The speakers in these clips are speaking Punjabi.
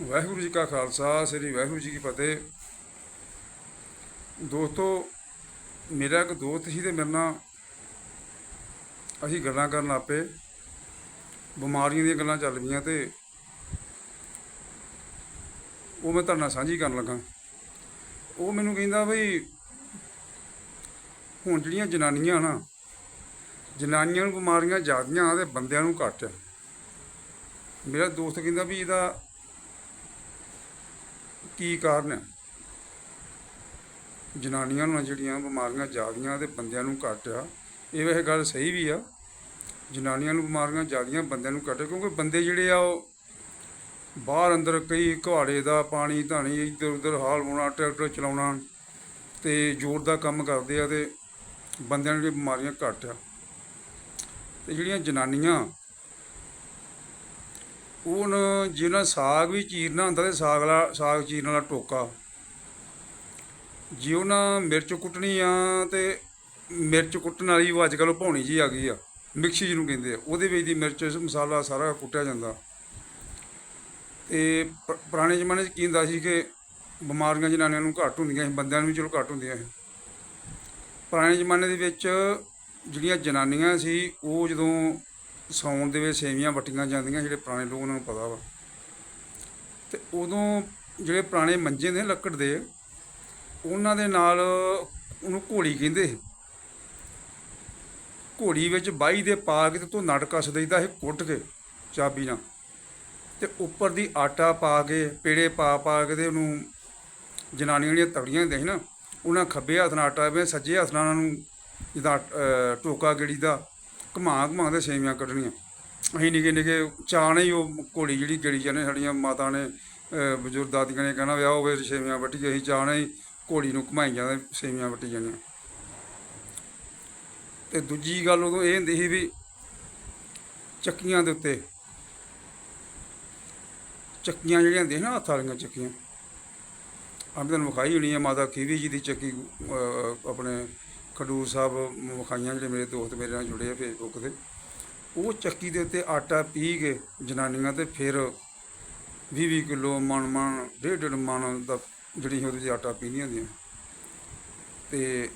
ਵਾਹਿਗੁਰੂ ਜੀ ਕਾ ਖਾਲਸਾ, ਸ੍ਰੀ ਵਾਹਿਗੁਰੂ ਜੀ ਕੀ ਫਤਿਹ। ਦੋਸਤੋ, ਮੇਰਾ ਇੱਕ ਦੋਸਤ ਸੀ ਤੇ ਮੇਰੇ ਨਾਲ ਅਸੀਂ ਗੱਲਾਂ ਕਰਨ ਲੱਗ ਪਏ ਬਿਮਾਰੀਆਂ ਦੀਆਂ ਗੱਲਾਂ ਚੱਲ ਪਈਆਂ ਤੇ ਉਹ ਮੈਂ ਤੁਹਾਡੇ ਨਾਲ ਸਾਂਝੀ ਕਰਨ ਲੱਗਾ। ਉਹ ਮੈਨੂੰ ਕਹਿੰਦਾ ਬਈ, ਹੁਣ ਜਿਹੜੀਆਂ ਜਨਾਨੀਆਂ ਨਾ, ਜਨਾਨੀਆਂ ਨੂੰ ਬਿਮਾਰੀਆਂ ਜ਼ਿਆਦੀਆਂ ਤੇ ਬੰਦਿਆਂ ਨੂੰ ਘੱਟ ਆ। ਮੇਰਾ ਦੋਸਤ ਕਹਿੰਦਾ ਵੀ ਇਹਦਾ ਕੀ ਕਾਰਨ ਹੈ ਜਨਾਨੀਆਂ ਨੂੰ ਜਿਹੜੀਆਂ ਬਿਮਾਰੀਆਂ ਜ਼ਿਆਦੀਆਂ ਤੇ ਬੰਦਿਆਂ ਨੂੰ ਘੱਟ ਆ ਇਹ ਵੈਸੇ ਗੱਲ ਸਹੀ ਵੀ ਆ। ਜਨਾਨੀਆਂ ਨੂੰ ਬਿਮਾਰੀਆਂ ਜ਼ਿਆਦੀਆਂ ਬੰਦਿਆਂ ਨੂੰ ਘੱਟ ਆ, ਕਿਉਂਕਿ ਬੰਦੇ ਜਿਹੜੇ ਆ ਉਹ ਬਾਹਰ ਅੰਦਰ ਕਈ ਘੁਆੜੇ ਦਾ ਪਾਣੀ ਧਾਣੀ ਇੱਧਰ ਉੱਧਰ ਹਾਲ ਹੋਣਾ ਟਰੈਕਟਰ ਚਲਾਉਣਾ ਤੇ ਜ਼ੋਰ ਦਾ ਕੰਮ ਕਰਦੇ ਆ ਤੇ ਬੰਦਿਆਂ ਨੂੰ ਜਿਹੜੀਆਂ ਬਿਮਾਰੀਆਂ ਘੱਟ ਆ। ਤੇ ਜਿਹੜੀਆਂ ਜਨਾਨੀਆਂ ਉਹ ਨਾ ਜਿਹਨਾਂ ਸਾਗ ਵੀ ਚੀਰਨਾ ਹੁੰਦਾ ਤੇ ਸਾਗ ਵਾਲਾ, ਸਾਗ ਚੀਰਨ ਵਾਲਾ ਟੋਕਾ। ਜੇ ਉਹਨਾਂ ਮਿਰਚ ਕੁੱਟਣੀ ਆ ਤੇ ਮਿਰਚ ਕੁੱਟਣ ਵਾਲੀ ਉਹ ਅੱਜ ਕੱਲ੍ਹ ਭੌਣੀ ਜੀ ਆ ਗਈ ਆ, ਮਿਕਸੀ ਜਿਹਨੂੰ ਕਹਿੰਦੇ ਆ। ਉਹਦੇ ਵਿੱਚ ਦੀ ਮਿਰਚ, ਮਸਾਲਾ ਸਾਰਾ ਕੁੱਟਿਆ ਜਾਂਦਾ। ਤੇ ਪੁਰਾਣੇ ਜ਼ਮਾਨੇ 'ਚ ਕੀ ਹੁੰਦਾ ਸੀ ਕਿ ਬਿਮਾਰੀਆਂ ਜਨਾਨੀਆਂ ਨੂੰ ਘੱਟ ਹੁੰਦੀਆਂ ਸੀ, ਬੰਦਿਆਂ ਨੂੰ ਵੀ ਚਲੋ ਘੱਟ ਹੁੰਦੀਆਂ ਸੀ। ਪੁਰਾਣੇ ਜ਼ਮਾਨੇ ਦੇ ਵਿੱਚ ਜਿਹੜੀਆਂ ਜਨਾਨੀਆਂ ਸੀ, ਉਹ ਜਦੋਂ ਸਾਉਣ ਦੇ ਵਿੱਚ ਸੇਵੀਆਂ ਵਟੀਆਂ ਜਾਂਦੀਆਂ ਜਿਹੜੇ ਪੁਰਾਣੇ ਲੋਕ ਉਹਨਾਂ ਨੂੰ ਪਤਾ ਵਾ। ਤੇ ਉਦੋਂ ਜਿਹੜੇ ਪੁਰਾਣੇ ਮੰਜੇ ਨੇ ਲੱਕੜ ਦੇ, ਉਹਨਾਂ ਦੇ ਨਾਲ ਉਹਨੂੰ ਘੋੜੀ ਕਹਿੰਦੇ ਸੀ। ਘੋੜੀ ਵਿੱਚ ਬਾਈ ਦੇ ਪਾ ਕੇ ਤੇ ਤੋਂ ਨਟ ਕੱਸ ਦਈਦਾ ਸੀ ਕੁੱਟ ਕੇ ਚਾਬੀ ਨਾਲ। ਤੇ ਉੱਪਰ ਦੀ ਆਟਾ ਪਾ ਕੇ, ਪੇੜੇ ਪਾ ਪਾ ਕੇ ਤੇ ਉਹਨੂੰ ਜਨਾਨੀਆਂ ਜਿਹੜੀਆਂ ਤਗੜੀਆਂ ਹੁੰਦੀਆਂ ਸੀ ਨਾ, ਉਹਨਾਂ ਖੱਬੇ ਹੱਥ ਨਾਲ ਆਟਾ ਵੇ ਸੱਜੇ ਹੱਥ ਨਾਲ ਉਹਨਾਂ ਨੂੰ ਜਿੱਦਾਂ ਟੋਕਾ ਗੇੜੀ ਦਾ ਘੁਮਾ ਘੁਮਾ ਦੇ ਸੇਵੀਆਂ ਕੱਢਣੀਆਂ। ਅਸੀਂ ਨਿੱਕੇ ਨਿੱਕੇ ਚਾਣੇ ਹੀ ਉਹ ਘੋੜੀ ਜਿਹੜੀ ਗੇੜੀ ਜਾਂਦੇ ਸਾਡੀਆਂ ਮਾਤਾ ਨੇ ਬਜ਼ੁਰਗ ਦਾਦੀਆਂ ਨੇ ਕਹਿਣਾ, ਵਿਆਹ ਹੋਵੇ ਸੇਵੀਆਂ ਵੱਟੀ ਅਸੀਂ ਚਾਣੇ ਹੀ ਘੋੜੀ ਨੂੰ ਘੁਮਾਈ ਜਾਂਦੇ, ਸੇਵੀਆਂ ਵੱਟੀ ਜਾਂਦੀਆਂ ਤੇ ਦੂਜੀ ਗੱਲ ਉਦੋਂ ਇਹ ਹੁੰਦੀ ਸੀ ਵੀ ਚੱਕੀਆਂ ਦੇ ਉੱਤੇ, ਚੱਕੀਆਂ ਜਿਹੜੀਆਂ ਹੁੰਦੀਆਂ ਸੀ ਨਾ, ਹੱਥ ਵਾਲੀਆਂ ਚੱਕੀਆਂ। ਆਪ ਤੁਹਾਨੂੰ ਵਿਖਾਈ ਹੋਣੀ ਹੈ ਮਾਤਾ ਕੀਵੀ ਜੀ ਦੀ ਚੱਕੀ ਆਪਣੇ ਖਡੂਰ ਸਾਹਿਬ ਵਿਖਾਈਆਂ ਜਿਹੜੇ ਮੇਰੇ ਦੋਸਤ ਮੇਰੇ ਨਾਲ ਜੁੜੇ ਆ ਫੇਸਬੁੱਕ ਤੇ, ਉਹ ਚੱਕੀ ਦੇ ਉੱਤੇ ਆਟਾ ਪੀ ਕੇ ਜਨਾਨੀਆਂ ਤੇ ਫਿਰ 20-20 ਕਿਲੋ ਮਣ ਮਣ ਡੇਢ ਡੇਢ ਮਣ ਦਾ ਜਿਹੜੀ ਉਹਦੇ 'ਚ ਆਟਾ ਪੀਂਦੀਆਂ ਹੁੰਦੀਆਂ। ਤੇ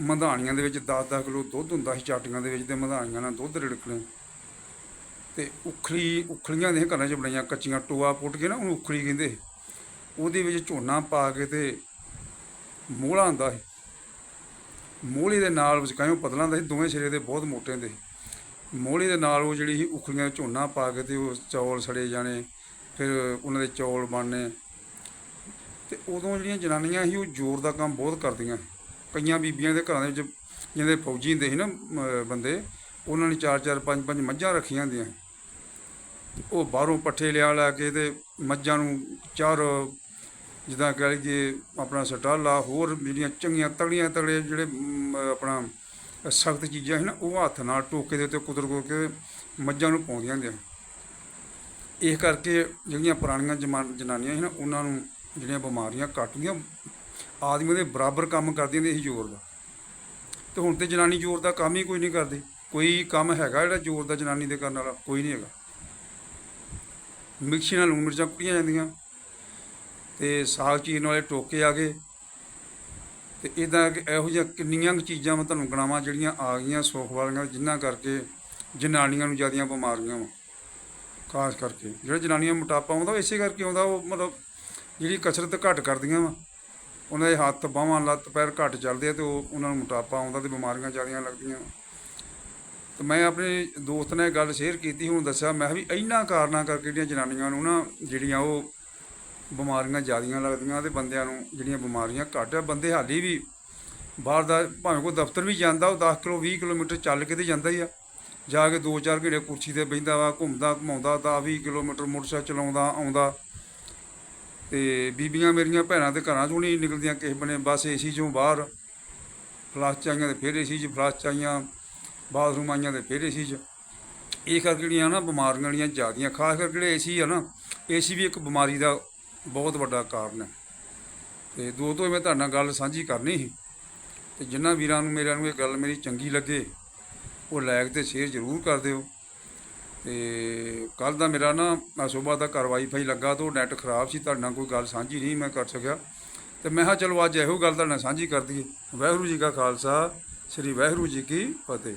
ਮਧਾਣੀਆਂ ਦੇ ਵਿੱਚ 10-10 ਕਿਲੋ ਦੁੱਧ ਹੁੰਦਾ ਸੀ ਚਾਟੀਆਂ ਦੇ ਵਿੱਚ ਤੇ ਮਧਾਣੀਆਂ ਨਾਲ ਦੁੱਧ ਰਿੜਕਣੇ। ਤੇ ਉਖਲੀ, ਉਖਲੀਆਂ ਦੇ ਘਰਾਂ 'ਚ ਬਣਾਈਆਂ ਕੱਚੀਆਂ ਟੋਆ ਪੁੱਟ ਕੇ ਨਾ, ਉਹਨੂੰ ਉਖਲੀ ਕਹਿੰਦੇ। ਸੀ। ਉਹਦੇ ਵਿੱਚ ਝੋਨਾ ਪਾ ਕੇ ਤੇ ਮੋਹਲਾ ਹੁੰਦਾ ਸੀ। ਮੋਹਲੀ ਦੇ ਨਾਲ ਵਿਚਕਾਇਓ ਪਤਲਾ ਹੁੰਦਾ ਸੀ, ਦੋਵੇਂ ਸਿਰੇ ਦੇ ਬਹੁਤ ਮੋਟੇ ਹੁੰਦੇ ਸੀ। ਮੋਹਲੀ ਦੇ ਨਾਲ ਉਹ ਜਿਹੜੀ ਸੀ, ਉਖਲੀਆਂ ਝੋਨਾ ਪਾ ਕੇ ਤੇ ਉਹ ਚੌਲ ਸੜੇ ਜਾਣੇ, ਫਿਰ ਉਹਨਾਂ ਦੇ ਚੌਲ ਬਣਨੇ। ਤੇ ਉਦੋਂ ਜਿਹੜੀਆਂ ਜਨਾਨੀਆਂ ਸੀ, ਉਹ ਜ਼ੋਰ ਦਾ ਕੰਮ ਬਹੁਤ ਕਰਦੀਆਂ ਕਈਆਂ ਬੀਬੀਆਂ ਦੇ ਘਰਾਂ ਦੇ ਵਿੱਚ ਜਿਹਦੇ ਫੌਜੀ ਹੁੰਦੇ ਸੀ ਨਾ ਬੰਦੇ, ਉਹਨਾਂ ਨੇ ਚਾਰ ਚਾਰ, ਪੰਜ ਪੰਜ ਮੱਝਾਂ ਰੱਖੀਆਂ ਹੁੰਦੀਆਂ ਉਹ ਬਾਹਰੋਂ ਪੱਠੇ ਲਿਆ ਲਿਆ ਕੇ ਤੇ ਮੱਝਾਂ ਨੂੰ ਚਾਰ ਜਿੱਦਾਂ ਕਹਿ ਲਈਏ ਆਪਣਾ ਸਟਾਲਾ ਹੋਰ ਜਿਹੜੀਆਂ ਚੰਗੀਆਂ ਤਗੜੀਆਂ ਤਗੜੇ ਜਿਹੜੇ ਆਪਣਾ, ਸਖਤ ਚੀਜ਼ਾਂ ਸੀ ਨਾ, ਉਹ ਹੱਥ ਨਾਲ ਟੋਕੇ ਦੇ ਉੱਤੇ ਕੁਦਰ ਕੁਦਰ ਕੇ ਮੱਝਾਂ ਨੂੰ ਪਾਉਂਦੀਆਂ ਹੁੰਦੀਆਂ ਇਸ ਕਰਕੇ ਜਿਹੜੀਆਂ ਪੁਰਾਣੀਆਂ ਜਮਾ- ਜਨਾਨੀਆਂ ਸੀ ਨਾ, ਉਹਨਾਂ ਨੂੰ ਜਿਹੜੀਆਂ ਬਿਮਾਰੀਆਂ ਘੱਟ ਹੁੰਦੀਆਂ ਆਦਮੀ ਦੇ ਬਰਾਬਰ ਕੰਮ ਕਰਦੀਆਂ ਹੁੰਦੀਆਂ ਸੀ ਜ਼ੋਰ ਦਾ। ਤੇ ਹੁਣ ਤੇ ਜਨਾਨੀ ਜ਼ੋਰ ਦਾ ਕੰਮ ਹੀ ਕੋਈ ਨਹੀਂ ਕਰਦੀ। ਕੋਈ ਕੰਮ ਹੈਗਾ ਜਿਹੜਾ ਜ਼ੋਰ ਦਾ ਜਨਾਨੀ ਦੇ ਕਰਨ ਵਾਲਾ, ਕੋਈ ਨਹੀਂ ਹੈਗਾ। ਮਿਕਸੀ ਨਾਲ ਲੂਣ ਮਿਰਚਾਂ ਕੁੱਟੀਆਂ ਜਾਂਦੀਆਂ। ਤੇ ਸਾਗ ਚੀਰਨ ਵਾਲੇ ਟੋਕੇ ਆ ਗਏ। ਤੇ ਇਦਾਂ ਇਹੋ ਜਿਹੀਆਂ ਕਿੰਨੀਆਂ ਕੁ ਚੀਜ਼ਾਂ ਮੈਂ ਤੁਹਾਨੂੰ ਗਣਾਵਾਂ ਜਿਹੜੀਆਂ ਆ ਗਈਆਂ ਸੁੱਖ ਵਾਲੀਆਂ, ਜਿਨ੍ਹਾਂ ਕਰਕੇ ਜਨਾਨੀਆਂ ਨੂੰ ਜ਼ਿਆਦੀਆਂ ਬਿਮਾਰੀਆਂ ਵਾ। ਖਾਸ ਕਰਕੇ ਜਿਹੜਾ ਜਨਾਨੀਆਂ ਨੂੰ ਮੋਟਾਪਾ ਆਉਂਦਾ, ਉਹ ਇਸੇ ਕਰਕੇ ਆਉਂਦਾ, ਉਹ ਮਤਲਬ ਜਿਹੜੀ ਕਸਰਤ ਘੱਟ ਕਰਦੀਆਂ ਵਾ। ਉਹਨਾਂ ਦੇ ਹੱਥ ਬਾਹਾਂ ਲੱਤ ਪੈਰ ਘੱਟ ਚੱਲਦੇ ਆ ਤੇ ਉਹ ਉਹਨਾਂ ਨੂੰ ਮੋਟਾਪਾ ਆਉਂਦਾ ਤੇ ਬਿਮਾਰੀਆਂ ਜ਼ਿਆਦੀਆਂ ਲੱਗਦੀਆਂ ਵਾ। ਤੇ ਮੈਂ ਆਪਣੇ ਦੋਸਤ ਨਾਲ ਗੱਲ ਸ਼ੇਅਰ ਕੀਤੀ ਹੁਣ ਦੱਸਿਆ, ਮੈਂ ਕਿਹਾ ਵੀ ਇਹਨਾਂ ਕਾਰਨਾਂ ਕਰਕੇ ਜਿਹੜੀਆਂ ਜਨਾਨੀਆਂ ਨੂੰ ਨਾ, ਜਿਹੜੀਆਂ ਉਹ ਬਿਮਾਰੀਆਂ ਜ਼ਿਆਦੀਆਂ ਲੱਗਦੀਆਂ ਤੇ ਬੰਦਿਆਂ ਨੂੰ ਜਿਹੜੀਆਂ ਬਿਮਾਰੀਆਂ ਘੱਟ ਆ। ਬੰਦੇ ਹਾਲੀ ਵੀ ਬਾਹਰ ਦਾ ਭਾਵੇਂ ਕੋਈ ਦਫ਼ਤਰ ਵੀ ਜਾਂਦਾ, ਉਹ 10 ਕਿਲੋ 20 ਕਿਲੋਮੀਟਰ ਚੱਲ ਕੇ ਤੇ ਜਾਂਦਾ ਹੀ ਆ। ਜਾ ਕੇ 2-4 ਘੰਟੇ ਕੁਰਸੀ ਤੇ ਬਹਿੰਦਾ ਵਾ, ਘੁੰਮਦਾ, ਘੁਮਾਉਂਦਾ 10-20 ਕਿਲੋਮੀਟਰ ਮੋਟਰਸਾਈਕਲ ਚਲਾਉਂਦਾ, ਆਉਂਦਾ। ਤੇ ਬੀਬੀਆਂ ਮੇਰੀਆਂ ਭੈਣਾਂ ਤੇ ਘਰਾਂ ਚੋਂ ਨਹੀਂ ਨਿਕਲਦੀਆਂ ਕਿਸੇ ਬਨੇ, ਬਸ ਏਸੀ ਚੋਂ ਬਾਹਰ। ਫਲਾਸ ਚ ਆਈਆਂ ਤੇ ਫਿਰ ਏਸੀ ਚ, ਫਲਾਸ ਚ ਆਈਆਂ, ਬਾਥਰੂਮ ਆਈਆਂ ਤੇ ਫਿਰ ਏਸੀ ਚ। ਇਹ ਕਰਕੇ ਜਿਹੜੀਆਂ ਨਾ ਬਿਮਾਰੀਆਂ ਜਿਹੜੀਆਂ ਜ਼ਿਆਦੀਆਂ, ਖਾਸ ਕਰਕੇ ਜਿਹੜੇ ਏਸੀ ਆ ਨਾ ਏਸੀ ਵੀ ਇੱਕ ਬਿਮਾਰੀ ਦਾ ਬਹੁਤ ਵੱਡਾ ਕਾਰਨ ਹੈ। ਤੇ ਦੋ ਤੋਂ ਮੈਂ ਤੁਹਾਡੇ ਨਾਲ ਗੱਲ ਸਾਂਝੀ ਕਰਨੀ ਸੀ। ਤੇ ਜਿਨ੍ਹਾਂ ਵੀਰਾਂ ਨੂੰ ਮੇਰਿਆਂ ਨੂੰ ਇਹ ਗੱਲ ਮੇਰੀ ਚੰਗੀ ਲੱਗੇ, ਉਹ ਲਾਇਕ ਤੇ ਸ਼ੇਅਰ ਜ਼ਰੂਰ ਕਰ ਦਿਓ। ਤੇ ਕੱਲ ਦਾ ਮੇਰਾ ਨਾ, ਮੈਂ ਸਵੇਰ ਦਾ ਘਰ ਵਾਈਫਾਈ ਲੱਗਾ ਤੋਂ ਨੈਟ ਖਰਾਬ ਸੀ, ਤੁਹਾਡੇ ਨਾਲ ਕੋਈ ਗੱਲ ਸਾਂਝੀ ਨਹੀਂ ਮੈਂ ਕਰ ਸਕਿਆ। ਤੇ ਮੈਂ ਕਿਹਾ ਚਲੋ ਅੱਜ ਇਹੋ ਗੱਲ ਤੁਹਾਡੇ ਨਾਲ ਸਾਂਝੀ ਕਰ ਦਈਏ। ਵਾਹਿਗੁਰੂ ਜੀ ਕਾ ਖਾਲਸਾ, ਸ੍ਰੀ ਵਾਹਿਗੁਰੂ ਜੀ ਕੀ ਫਤਿਹ।